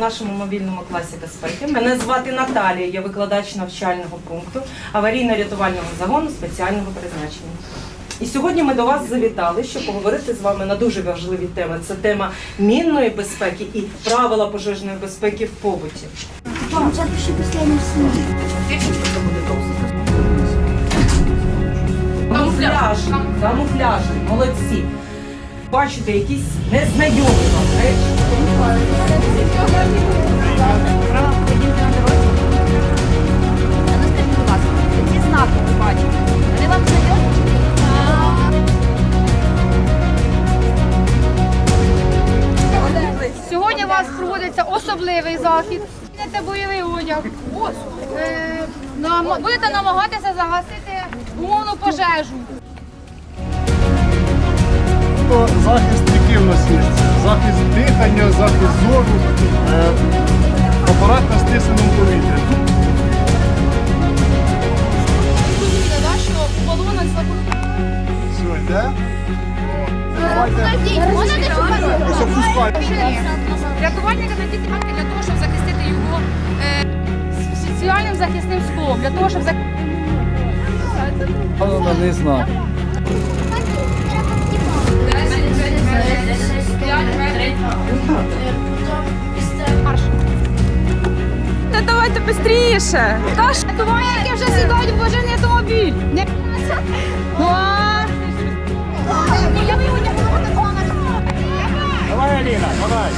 нашому мобільному класі безпеки. Мене звати Наталія, я викладач навчального пункту аварійно-рятувального загону спеціального призначення. І сьогодні ми до вас завітали, щоб поговорити з вами на дуже важливі теми. Це тема мінної безпеки і правила пожежної безпеки в побуті. Камуфляжі, камуфляжі, молодці. Бачите, якісь незнайомі вам речі. Сьогодні у вас проводиться особливий захід. Будете бойовий одяг. Е, Будете намагатися загасити умовну пожежу. Захист який в нас є? Захист дихання, захист зору, е, апарат на стисненому повітрі. Все, йде. Давайте. Ось опускайте. Рятувальники надіти марки для того, щоб захистити його е, спеціальним захисним склом. Для того, щоб зах... не знаю. Швидше! Та ж рятувальники вже сідають в пожежний автомобіль! Давай, Аліна, давай.